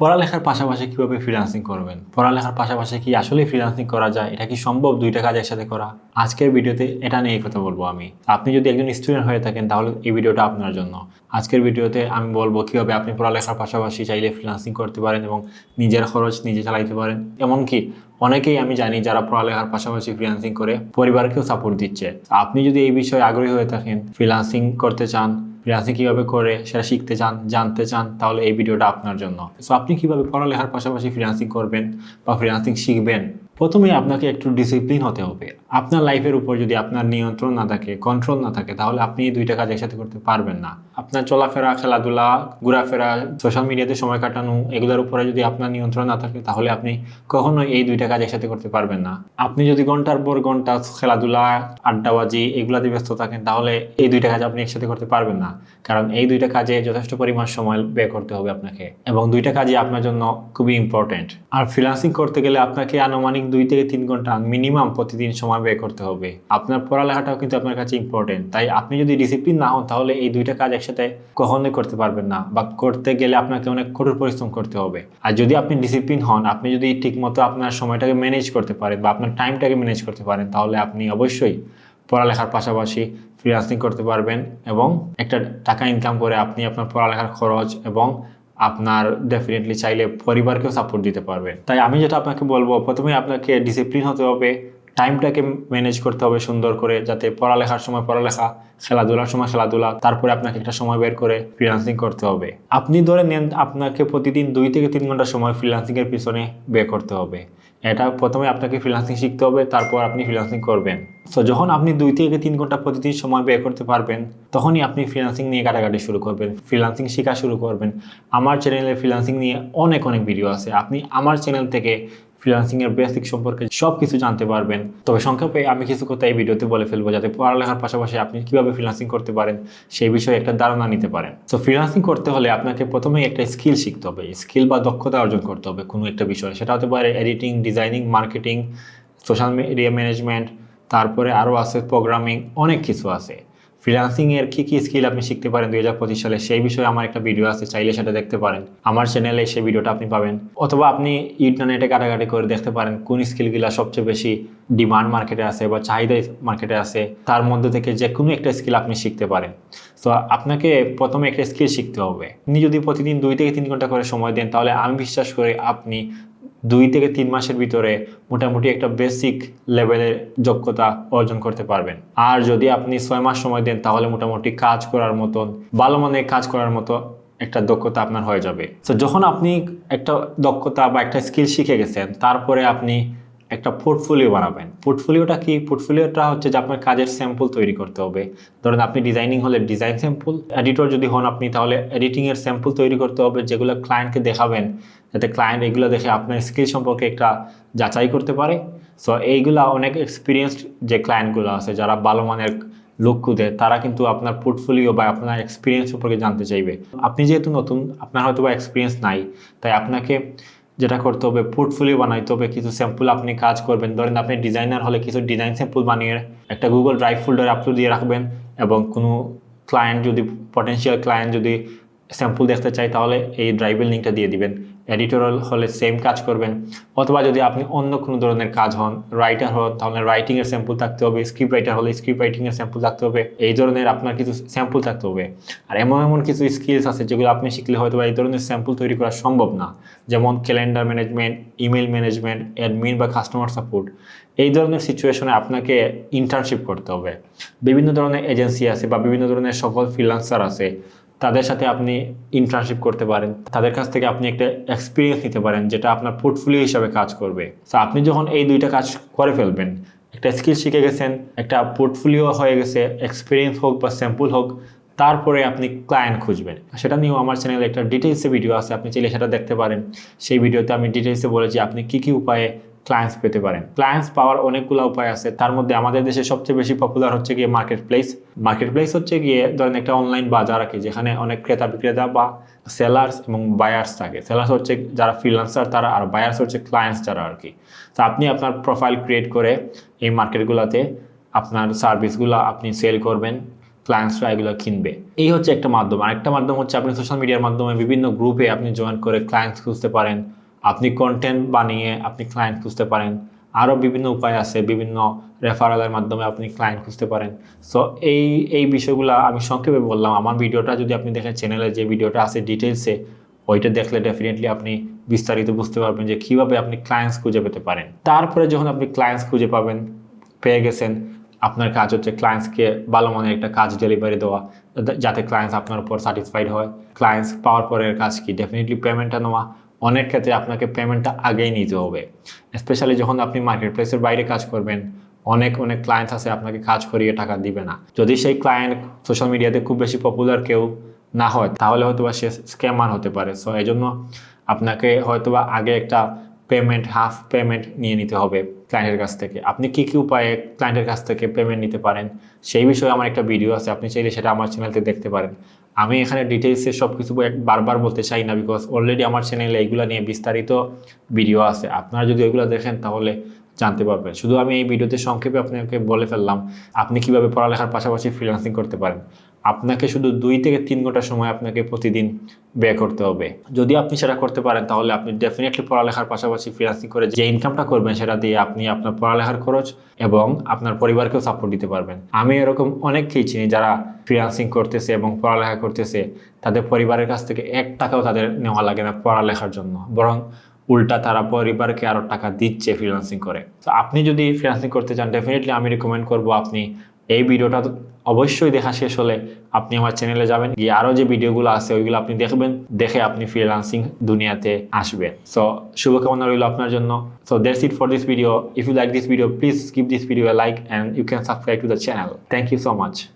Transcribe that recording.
পড়ালেখার পাশাপাশি কীভাবে ফ্রিল্যান্সিং করবেন? পড়ালেখার পাশাপাশি কি আসলে ফ্রিল্যান্সিং করা যায়? এটা কি সম্ভব? দুইটা কাজ একসাথে করা? আজকের ভিডিওতে এটা নিয়ে কথা বলব আমি। আপনি যদি একজন স্টুডেন্ট হয়ে থাকেন, তাহলে এই ভিডিওটা আপনার জন্য। আজকের ভিডিওতে আমি বলব কীভাবে আপনি পড়ালেখার পাশাপাশি চাইলে ফ্রিল্যান্সিং করতে পারেন এবং নিজের খরচ নিজে চালাইতে পারেন। এমনকি অনেকেই আমি জানি যারা পড়ালেখার পাশাপাশি ফ্রিল্যান্সিং করে, পরিবারকেও সাপোর্ট দিচ্ছে। আপনি যদি এই বিষয়ে আগ্রহী হয়ে থাকেন ফ্রিল্যান্সিং করতে চান ফ্রিল্যান্সিং কীভাবে করে সেটা শিখতে চান, জানতে চান, তাহলে এই ভিডিওটা আপনার জন্য। সো আপনি কীভাবে পড়ালেখার পাশাপাশি ফ্রিলান্সিং করবেন বা ফ্রিলান্সিং শিখবেন প্রথমে আপনাকে একটু ডিসিপ্লিন হতে হবে। আপনার লাইফের উপর যদি আপনার নিয়ন্ত্রণ না থাকে কন্ট্রোল না থাকে, তাহলে আপনি এই দুইটা কাজ একসাথে করতে পারবেন না। আপনার চলাফেরা, খেলাধুলা, ঘোরাফেরা সোশ্যাল মিডিয়াতে সময় কাটানো, এগুলোর উপরে যদি আপনার নিয়ন্ত্রণ না থাকে, তাহলে আপনি কখনোই এই দুইটা কাজ একসাথে করতে পারবেন না। আপনি যদি ঘণ্টার পর ঘণ্টা খেলাধুলা, আড্ডাবাজি এগুলাতে ব্যস্ত থাকেন, তাহলে এই দুইটা কাজ আপনি একসাথে করতে পারবেন না। কারণ এই দুইটা কাজে যথেষ্ট পরিমাণ সময় ব্যয় করতে হবে আপনাকে। এবং দুইটা কাজই আপনার জন্য খুবই ইম্পর্টেন্ট আর ফ্রিল্যান্সিং করতে গেলে আপনাকে আনুমানিক দুই থেকে তিন ঘণ্টা মিনিমাম প্রতিদিন সময় ব্যয় করতে হবে। আপনার পড়ালেখাটাও কিন্তু আপনার কাছে ইম্পর্টেন্ট তাই আপনি যদি ডিসিপ্লিন না হন, তাহলে এই দুইটা কাজ একসাথে কখনোই করতে পারবেন না বা করতে গেলে আপনাকে অনেক কঠোর পরিশ্রম করতে হবে। আর যদি আপনি ডিসিপ্লিন হন, আপনি যদি ঠিকমতো আপনার সময়টাকে ম্যানেজ করতে পারেন বা আপনার টাইমটাকে ম্যানেজ করতে পারেন, তাহলে আপনি অবশ্যই পড়ালেখার পাশাপাশি ফ্রিল্যান্সিং করতে পারবেন এবং একটা টাকা ইনকাম করে আপনি আপনার পড়ালেখার খরচ এবং আপনার ডেফিনেটলি চাইলে পরিবারকেও সাপোর্ট দিতে পারবেন। তাই আমি যেটা আপনাকে বলব প্রথমে আপনাকে ডিসিপ্লিন হতে হবে। টাইমটাকে ম্যানেজ করতে হবে সুন্দর করে যাতে পড়ালেখার সময় পড়ালেখা, খেলাধুলার সময় খেলাধুলা, তারপরে আপনাকে একটা সময় বের করে ফ্রিল্যান্সিং করতে হবে। আপনি ধরে নেন আপনাকে প্রতিদিন দুই থেকে তিন ঘণ্টা সময় ফ্রিল্যান্সিং এর পিছনে ব্যয় করতে হবে। এটা প্রথমে আপনাকে ফ্রিলান্সিং শিখতে হবে, তারপর আপনি ফ্রিল্যান্সিং করবেন। সো যখন আপনি দুই থেকে তিন ঘণ্টা প্রতিদিন সময় ব্যয় করতে পারবেন, তখনই আপনি ফ্রিলান্সিং নিয়ে কাটাকাটি শুরু করবেন ফ্রিল্যান্সিং শেখা শুরু করবেন। আমার চ্যানেলে ফ্রিল্যান্সিং নিয়ে অনেক অনেক ভিডিও আছে। আপনি আমার চ্যানেল থেকে ফ্রিল্যান্সিং এর বেসিক সম্পর্কে সব কিছু জানতে পারবেন। তবে সংক্ষেপে আমি কিছু কথা এই ভিডিওতে বলে ফেলব যাতে পড়ালেখার পাশাপাশি আপনি কীভাবে ফ্রিল্যান্সিং করতে পারেন সেই বিষয়ে একটা ধারণা নিতে পারেন। তো ফ্রিল্যান্সিং করতে হলে আপনাকে প্রথমেই একটা স্কিল শিখতে হবে। স্কিল বা দক্ষতা অর্জন করতে হবে কোনো একটা বিষয়। সেটা হতে পারে editing designing marketing social media management তারপরে আরও আছে প্রোগ্রামিং অনেক কিছু আছে। ফ্রিল্যান্সিং এর কি কি স্কিল আপনি শিখতে পারেন দুই হাজার পঁচিশ সালে, সেই বিষয়ে আমার একটা ভিডিও আছে, চাইলে সেটা দেখতে পারেন। আমার চ্যানেলে সেই ভিডিওটা আপনি পাবেন। অথবা আপনি ইন্টারনেটে কাটাকাটি করে দেখতে পারেন কোন স্কিলগুলো সবচেয়ে বেশি ডিমান্ড মার্কেটে আছে বা চাহিদা মার্কেটে আছে, তার মধ্যে থেকে যে কোনো একটা স্কিল আপনি শিখতে পারেন। তো আপনাকে প্রথমে একটা স্কিল শিখতে হবে। আপনি যদি প্রতিদিন দুই থেকে তিন ঘণ্টা করে সময় দেন, তাহলে আমি বিশ্বাস করি আপনি দুই থেকে তিন মাসের ভিতরে মোটামুটি একটা বেসিক লেভেলের যোগ্যতা অর্জন করতে পারবেন। আর যদি আপনি ছয় মাস সময় দেন, তাহলে মোটামুটি কাজ করার মতন, ভালো মনে কাজ করার মতো একটা দক্ষতা আপনার হয়ে যাবে। তো যখন আপনি একটা দক্ষতা বা একটা স্কিল শিখে গেছেন, তারপরে আপনি একটা পোর্টফোলিও বানাবেন। পোর্টফোলিওটা কি? পোর্টফোলিওটা হচ্ছে যে আপনার কাজের স্যাম্পল তৈরি করতে হবে। ধরেন আপনি ডিজাইনিং হলে ডিজাইন স্যাম্পল এডিটর যদি হন আপনি তাহলে এডিটিংয়ের স্যাম্পল তৈরি করতে হবে, যেগুলো ক্লায়েন্টকে দেখাবেন, যাতে ক্লায়েন্ট এগুলো দেখে আপনার স্কিল সম্পর্কে একটা যাচাই করতে পারে। সো এইগুলা অনেক এক্সপিরিয়েন্সড যে ক্লায়েন্টগুলো আছে, যারা ভালো মানের লোক খুঁজে, তারা কিন্তু আপনার পোর্টফোলিও বা আপনার এক্সপিরিয়েন্স সম্পর্কে জানতে চাইবে। আপনি যেহেতু নতুন, আপনার হয়তো বা এক্সপিরিয়েন্স নাই, তাই আপনাকে যেটা করতে হবে পোর্টফোলিও বানাইতে হবে, কিছু স্যাম্পল আপনি কাজ করবেন। ধরেন আপনি ডিজাইনার হলে কিছু ডিজাইন স্যাম্পল বানিয়ে একটা গুগল ড্রাইভ ফোল্ডারে আপলোড দিয়ে রাখবেন এবং কোনো ক্লায়েন্ট যদি পটেন্সিয়াল ক্লায়েন্ট যদি স্যাম্পল দেখতে চাই তাহলে এই ড্রাইভের লিঙ্কটা দিয়ে দিবেন। এডিটোরিয়াল হলে সেম কাজ করবেন। অথবা যদি আপনি অন্য কোনো ধরনের কাজ হন রাইটার হন, তাহলে রাইটিংয়ের স্যাম্পল থাকতে হবে স্ক্রিপ্ট রাইটার হলে স্ক্রিপ্ট রাইটিংয়ের স্যাম্পল থাকতে হবে, এই ধরনের আপনার কিছু স্যাম্পল থাকতে হবে। আর এমন এমন কিছু স্কিলস আছে যেগুলো আপনি শিখলে হয়তো এই ধরনের স্যাম্পল তৈরি করা সম্ভব না। যেমন calendar management email management admin বা কাস্টমার সাপোর্ট এই ধরনের সিচুয়েশনে আপনাকে ইন্টার্নশিপ করতে হবে। বিভিন্ন ধরনের এজেন্সি আছে বা বিভিন্ন ধরনের সফল ফ্রিলান্সার আছে। তাদের সাথে আপনি ইন্টার্নশিপ করতে পারেন। তাদের কাছ থেকে আপনি একটা এক্সপিরিয়েন্স নিতে পারেন, যেটা আপনার পোর্টফোলিও হিসাবে কাজ করবে। তো আপনি যখন এই দুইটা কাজ করে ফেলবেন, একটা স্কিল শিখে গেছেন, একটা পোর্টফোলিও হয়ে গেছে এক্সপিরিয়েন্স হোক বা স্যাম্পল হোক, তারপরে আপনি ক্লায়েন্ট খুঁজবেন। সেটা নিয়েও আমার চ্যানেলে একটা ডিটেলসে ভিডিও আছে, আপনি চাইলে সেটা দেখতে পারেন। সেই ভিডিওতে আমি ডিটেলসে বলেছি, আপনি কী কী উপায়ে ক্লায়েন্টস পেতে পারেন। ক্লায়েন্টস পাওয়ার অনেকগুলো উপায় আছে। তার মধ্যে আমাদের দেশে সবচেয়ে বেশি পপুলার হচ্ছে গিয়ে মার্কেট প্লেস মার্কেট প্লেস হচ্ছে গিয়ে ধরেন একটা অনলাইন বাজার আর কি যেখানে অনেক ক্রেতা বিক্রেতা বা সেলার্স এবং বায়ার্স থাকে। সেলার্স হচ্ছে যারা ফ্রিলান্সার তারা আর বায়ার্স হচ্ছে ক্লায়েন্টস যারা আর কি তো আপনি আপনার প্রোফাইল ক্রিয়েট করে এই মার্কেটগুলোতে আপনার সার্ভিসগুলো আপনি সেল করবেন ক্লায়েন্টসরা এগুলো কিনবে। এই হচ্ছে একটা মাধ্যম। আরেকটা মাধ্যম হচ্ছে আপনি সোশ্যাল মিডিয়ার মাধ্যমে বিভিন্ন গ্রুপে আপনি জয়েন করে ক্লায়েন্টস খুঁজতে পারেন। আপনি কন্টেন্ট বানিয়ে আপনি ক্লায়েন্ট খুঁজতে পারেন। আরও বিভিন্ন উপায় আছে, বিভিন্ন রেফারেলের মাধ্যমে আপনি ক্লায়েন্ট খুঁজতে পারেন। সো এই এই বিষয়গুলো আমি সংক্ষেপে বললাম। আমার ভিডিওটা যদি আপনি দেখেন চ্যানেলে যে ভিডিওটা আছে ডিটেলসে ওইটা দেখলে ডেফিনেটলি আপনি বিস্তারিত বুঝতে পারবেন যে কীভাবে আপনি ক্লায়েন্টস খুঁজে পেতে পারেন। তারপরে যখন আপনি ক্লায়েন্টস খুঁজে পাবেন, পেয়ে গেছেন, আপনার কাজ হচ্ছে ক্লায়েন্টসকে ভালো মানের একটা কাজ ডেলিভারি দেওয়া, যাতে- যাতে ক্লায়েন্টস আপনার উপর স্যাটিসফাইড হয়। ক্লায়েন্টস পাওয়ার পরের কাজ কি? ডেফিনেটলি পেমেন্টটা নেওয়া অনেক ক্ষেত্রে আপনাকে পেমেন্টটা আগেই নিতে হবে। স্পেশালি যখন আপনি মার্কেট প্লেসের বাইরে কাজ করবেন, অনেক অনেক ক্লায়েন্ট আছে আপনাকে কাজ করিয়ে টাকা দিবে না। যদি সেই ক্লায়েন্ট সোশ্যাল মিডিয়াতে খুব বেশি পপুলার কেউ না হয়, তাহলে হয়তো বা সে স্ক্যামার হতে পারে। সো এই জন্য আপনাকে হয়তোবা আগে একটা পেমেন্ট হাফ পেমেন্ট নিয়ে নিতে হবে ক্লায়েন্টের কাছ থেকে। আপনি কী কী উপায়ে ক্লায়েন্টের কাছ থেকে পেমেন্ট নিতে পারেন? সেই বিষয়ে আমার একটা ভিডিও আছে, আপনি চাইলে সেটা আমার চ্যানেলতে দেখতে পারেন। আমি এখানে ডিটেলসে সব কিছু বারবার বলতে চাই না বিকজ অলরেডি আমার চ্যানেলে এইগুলো নিয়ে বিস্তারিত ভিডিও আছে। আপনারা যদি ওইগুলো দেখেন তাহলে জানতে পারবেন। শুধু আমি এই ভিডিওতে সংক্ষেপে আপনাকে বলে ফেললাম, আপনি কীভাবে পড়ালেখার পাশাপাশি ফ্রিল্যান্সিং করতে পারেন। আপনাকে শুধু দুই থেকে তিন ঘণ্টা সময় আপনাকে প্রতিদিন ব্যয় করতে হবে। যদি আপনি সেটা করতে পারেন, তাহলে আপনি ডেফিনেটলি পড়ালেখার পাশাপাশি ফ্রিল্যান্সিং করে যে ইনকামটা করবেন, সেটা দিয়ে আপনি আপনার পড়ালেখার খরচ এবং আপনার পরিবারকেও সাপোর্ট দিতে পারবেন। আমি এরকম অনেককেই চিনি যারা ফ্রিল্যান্সিং করতেছে এবং পড়ালেখা করতেছে। তাদের পরিবারের কাছ থেকে এক টাকাও তাদের নেওয়া লাগে না পড়ালেখার জন্য। বরং উল্টা তারা পরিবারকে আরও টাকা দিচ্ছে ফ্রিল্যান্সিং করে। তো আপনি যদি ফ্রিল্যান্সিং করতে চান ডেফিনেটলি আমি রিকমেন্ড করব আপনি এই ভিডিওটা অবশ্যই দেখা শেষ হলে আপনি আমার চ্যানেলে যাবেন। গিয়ে আরও যে ভিডিওগুলো আছে, ওইগুলো আপনি দেখবেন, দেখে আপনি ফ্রিল্যান্সিং দুনিয়াতে আসবেন। সো শুভকামনা রইল আপনার জন্য। So that's it for this video if you like this video please give this video like and you can subscribe to the channel thank you so much